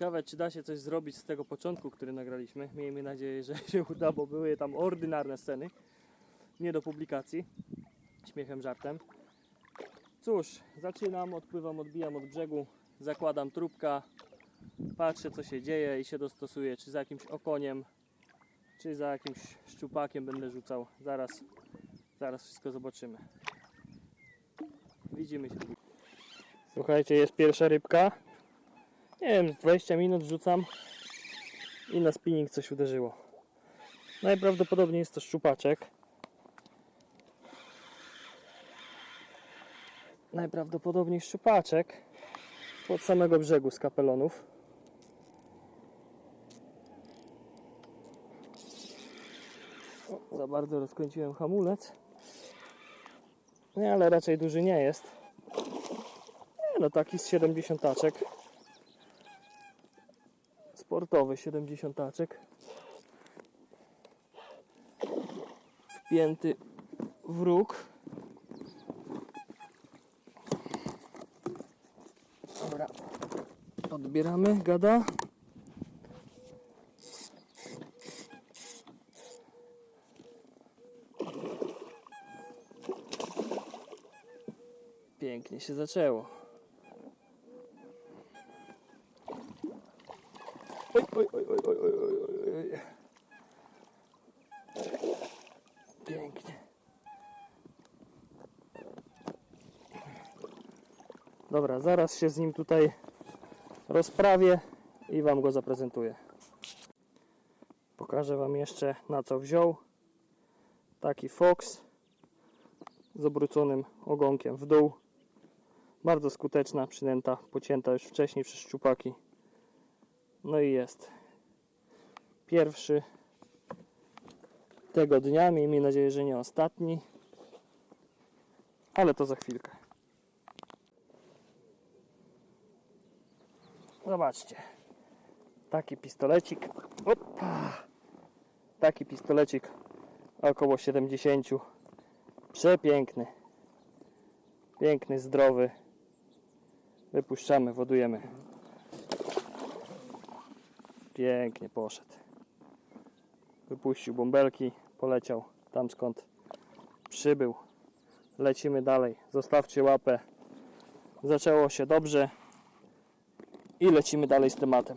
Ciekawe, czy da się coś zrobić z tego początku, który nagraliśmy. Miejmy nadzieję, że się uda, bo były tam ordynarne sceny. Nie do publikacji. Śmiechem, żartem. Cóż, zaczynam, odpływam, odbijam od brzegu, zakładam trubka, patrzę co się dzieje i się dostosuję, czy za jakimś okoniem, czy za jakimś szczupakiem będę rzucał. Zaraz, zaraz wszystko zobaczymy. Widzimy się. Słuchajcie, jest pierwsza rybka. Nie wiem, z 20 minut rzucam i na spinning coś uderzyło. Najprawdopodobniej jest to szczupaczek. Najprawdopodobniej szczupaczek od samego brzegu z kapelonów. O, za bardzo rozkręciłem hamulec. Nie, ale raczej duży nie jest. Nie, no taki z 70 taczek. Sportowy 70 taczek. Wpięty w róg. Dobra. Odbieramy gada. Pięknie się zaczęło. Pięknie. Dobra, zaraz się z nim tutaj rozprawię i Wam go zaprezentuję. Pokażę Wam jeszcze na co wziął. Taki fox z obróconym ogonkiem w dół. Bardzo skuteczna, przynęta, pocięta już wcześniej przez szczupaki. No i jest. Pierwszy tego dnia. Miejmy nadzieję, że nie ostatni. Ale to za chwilkę. Zobaczcie. Taki pistolecik. Opa. Taki pistolecik około 70. Przepiękny. Piękny, zdrowy. Wypuszczamy, wodujemy. Pięknie poszedł. Wypuścił bąbelki, poleciał tam skąd przybył. Lecimy dalej. Zostawcie łapę. Zaczęło się dobrze. I lecimy dalej z tematem.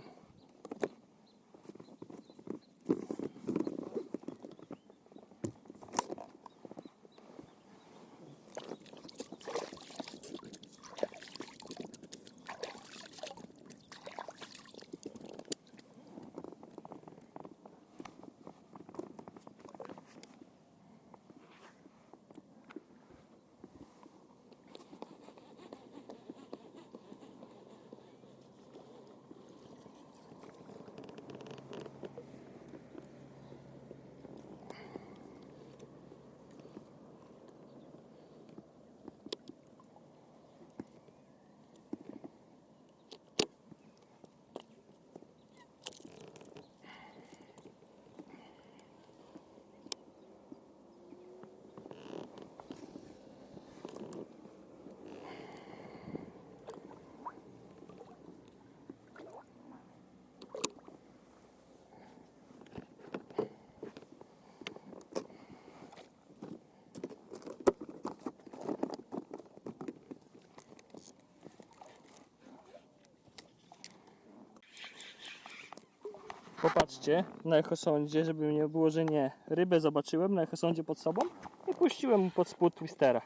Popatrzcie na echosądzie, żeby nie było, że nie. Rybę zobaczyłem na echosądzie pod sobą i puściłem pod spód twistera.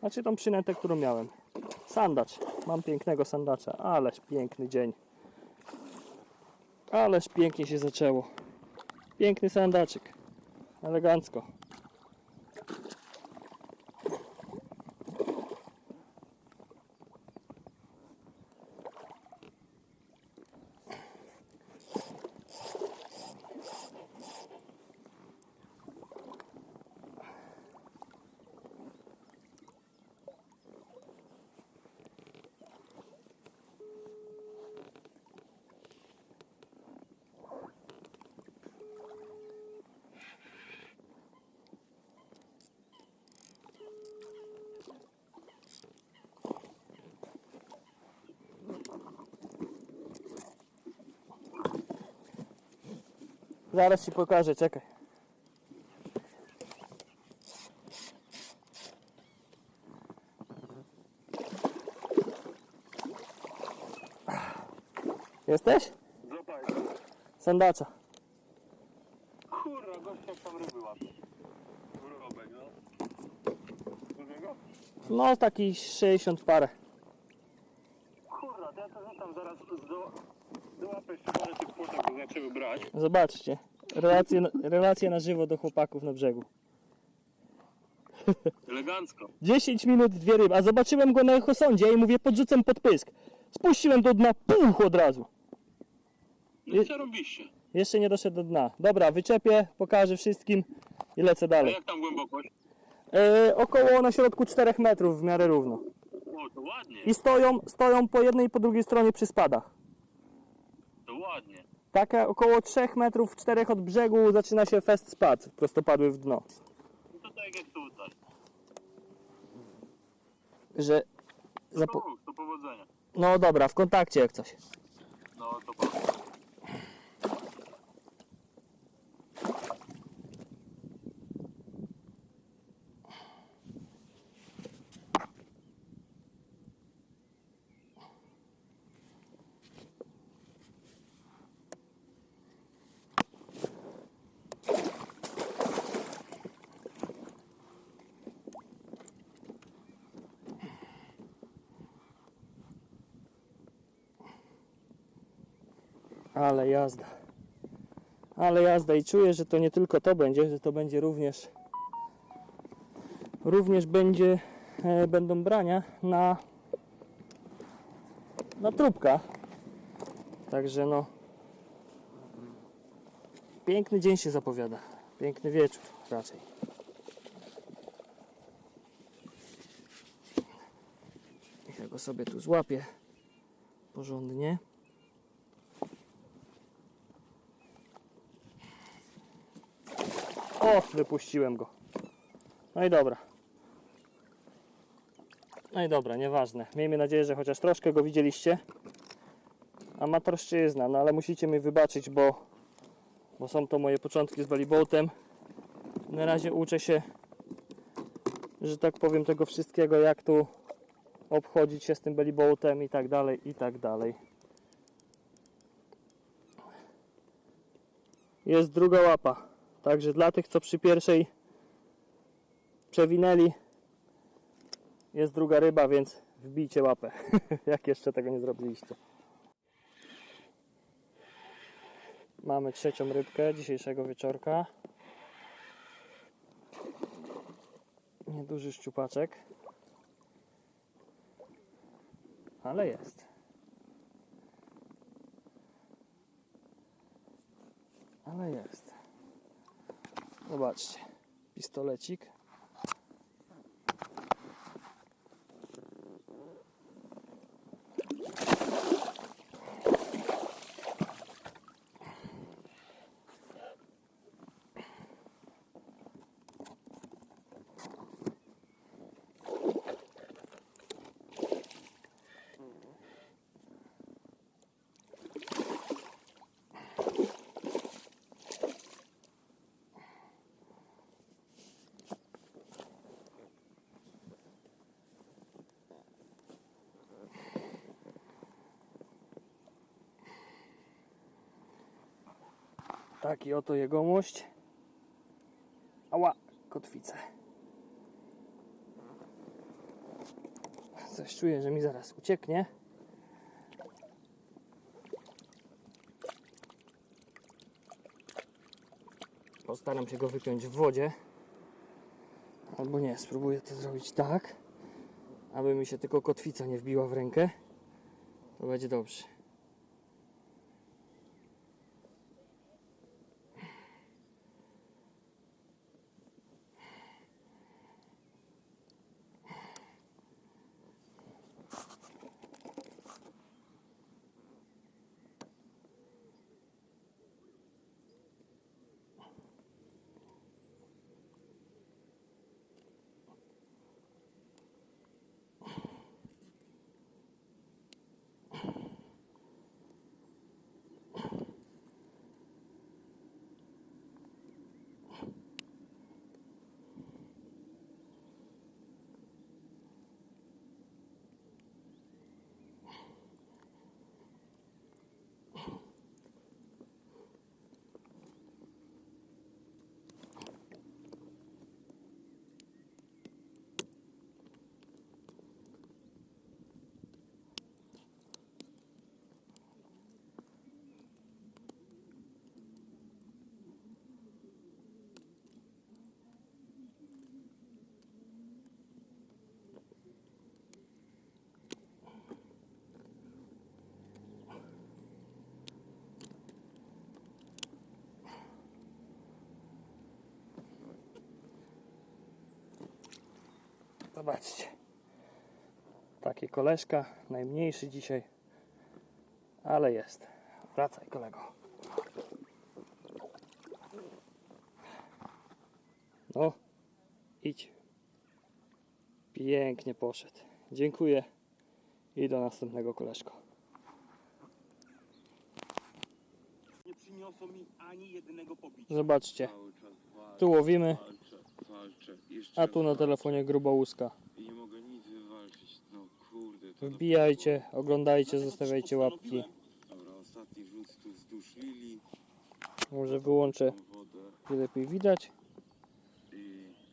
Znaczy tą przynętę, którą miałem. Sandacz. Mam pięknego sandacza. Ależ piękny dzień. Ależ pięknie się zaczęło. Piękny sandaczek. Elegancko. Zaraz ci pokażę, czekaj. Jesteś? Złapaj. Sandacza. Kurwa, gość jak tam ryby łapie. Urobek, no. Dużego? No taki 60 parę. Kurwa, to ja to rzucam zaraz do, do łapy jeszcze parę tych płotek, bo zaczęły brać. Zobaczcie. Relacje, na- relacje na żywo do chłopaków na brzegu. Elegancko. 10 minut, dwie ryby. A zobaczyłem go na echosądzie i mówię, podrzucam pod pysk. Spuściłem do dna, puch od razu. No i co robiście? Jeszcze nie doszedł do dna. Dobra, wyczepię, pokażę wszystkim i lecę A dalej. jak tam głębokość? E, około na środku 4 metrów w miarę równo. O, to ładnie, I stoją, stoją po jednej i po drugiej stronie przy spadach. to ładnie. Taka około 3 metrów, 4 od brzegu zaczyna się fest spad. Prostopadły w dno. No to tak jak tutaj. Że... Zapo- to, powodzenia. no dobra, w kontakcie jak coś. No to. Ale jazda. Ale jazda i czuję, że to nie tylko to będzie, że to będzie również również będzie e, będą brania na na trubka. Także no piękny dzień się zapowiada. Piękny wieczór raczej. Ja go sobie tu złapię porządnie. O, wypuściłem go. No i dobra. No i dobra, nieważne. Miejmy nadzieję, że chociaż troszkę go widzieliście. Amatorszczyzna, no ale musicie mi wybaczyć, bo, bo są to moje początki z volleyboltem. Na razie uczę się, że tak powiem, tego wszystkiego, jak tu obchodzić się z tym volleyboltem i tak dalej, i tak dalej. Jest druga łapa. Także dla tych, co przy pierwszej przewinęli, jest druga ryba, więc wbijcie łapę, jak jeszcze tego nie zrobiliście. Mamy trzecią rybkę dzisiejszego wieczorka. Nieduży szczupaczek. Ale jest. Ale jest. Zobaczcie, pistolecik. Taki oto jegomość. Ała, kotwica. Coś czuję, że mi zaraz ucieknie. Postaram się go wypiąć w wodzie. Albo nie, spróbuję to zrobić tak, aby mi się tylko kotwica nie wbiła w rękę. To będzie dobrze. Zobaczcie. Takie koleżka, najmniejszy dzisiaj, ale jest. Wracaj kolego. No, idź. Pięknie poszedł. Dziękuję i do następnego koleżko. Nie przyniosło mi ani jednego pobicia. Zobaczcie, tu łowimy, a tu na telefonie gruba łuska. Wbijajcie, oglądajcie, zostawiajcie łapki. Może wyłączę, by lepiej widać.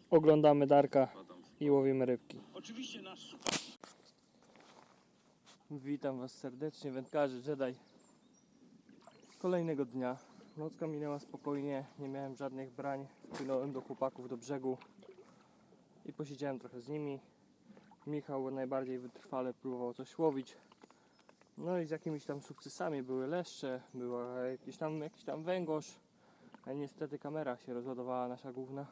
Oglądamy Darka i łowimy rybki. Oczywiście nasz Witam Was serdecznie, wędkarzy Jedi. Kolejnego dnia. Nocka minęła spokojnie, nie miałem żadnych brań. Wpłynąłem do chłopaków do brzegu i posiedziałem trochę z nimi. Michał najbardziej wytrwale próbował coś łowić. No i z jakimiś tam sukcesami były leszcze, była jakiś tam, jakiś tam węgorz. A niestety kamera się rozładowała, nasza główna.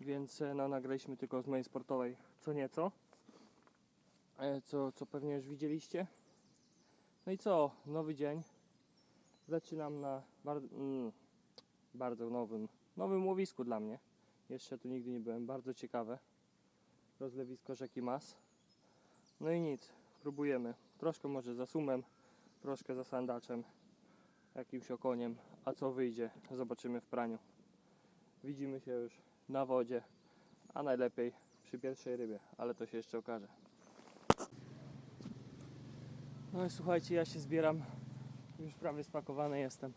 Więc e, no, nagraliśmy tylko z mojej sportowej co nieco e, co, co pewnie już widzieliście. No i co? Nowy dzień. Zaczynam na bar mm, bardzo nowym, nowym łowisku dla mnie. Jeszcze tu nigdy nie byłem. Bardzo ciekawe. Rozlewisko rzeki Mas. No i nic. Próbujemy. Troszkę może za sumem, troszkę za sandaczem, jakimś okoniem. A co wyjdzie? Zobaczymy w praniu. Widzimy się już na wodzie, a najlepiej przy pierwszej rybie, ale to się jeszcze okaże. No i słuchajcie, ja się zbieram. Już prawie spakowany jestem.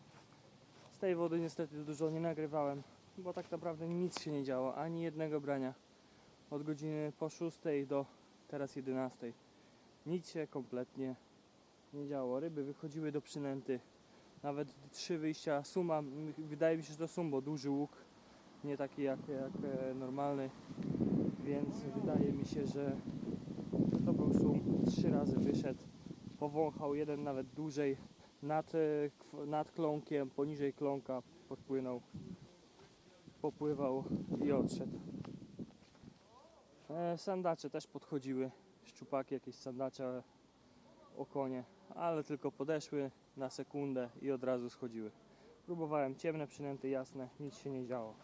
Z tej wody niestety dużo nie nagrywałem, bo tak naprawdę nic się nie działo, ani jednego brania. Od godziny po 6 do teraz 11. Nic się kompletnie nie działo. Ryby wychodziły do przynęty. Nawet trzy wyjścia suma, wydaje mi się, że to sum, bo duży łuk, nie taki jak, jak e, normalny, więc wydaje mi się, że to był sum. Trzy razy wyszedł powąchał jeden nawet dłużej nad, e, nad kląkiem, poniżej kląka podpłynął, popływał i odszedł. E, sandacze też podchodziły, szczupaki, jakieś sandacze, okonie, ale tylko podeszły na sekundę i od razu schodziły. Próbowałem ciemne przynęty, jasne, nic się nie działo.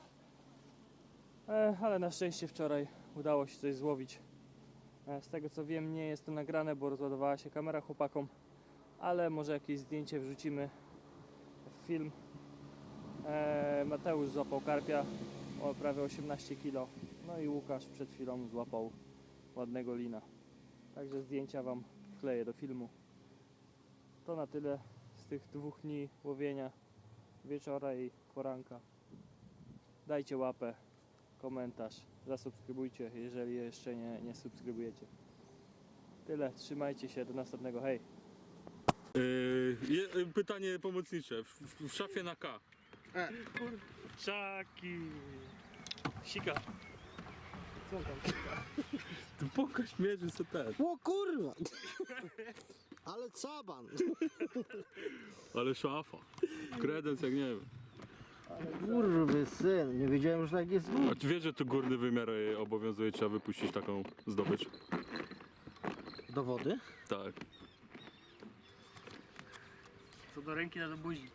E, ale na szczęście wczoraj udało się coś złowić. Z tego co wiem, nie jest to nagrane, bo rozładowała się kamera chłopakom, ale może jakieś zdjęcie wrzucimy w film. E, Mateusz złapał karpia o prawie 18 kg, no i Łukasz przed chwilą złapał ładnego lina. Także zdjęcia Wam wkleję do filmu. To na tyle z tych dwóch dni łowienia wieczora i poranka. Dajcie łapę, komentarz, zasubskrybujcie, jeżeli jeszcze nie, nie subskrybujecie. Tyle, trzymajcie się, do następnego, hej! Yy, je- y, pytanie pomocnicze. W, w, w szafie na K. Czaki! Sika! Co tam? Ty pokaż mierzy co ten. O kurwa! Ale caban! Ale szafa. Kredens jak nie wiem. Kurwy syn, nie wiedziałem, że tak jest. A ty wiesz, że tu górny wymiar y, obowiązuje, trzeba wypuścić taką zdobycz. Do wody? Tak. Co do ręki na do buzi.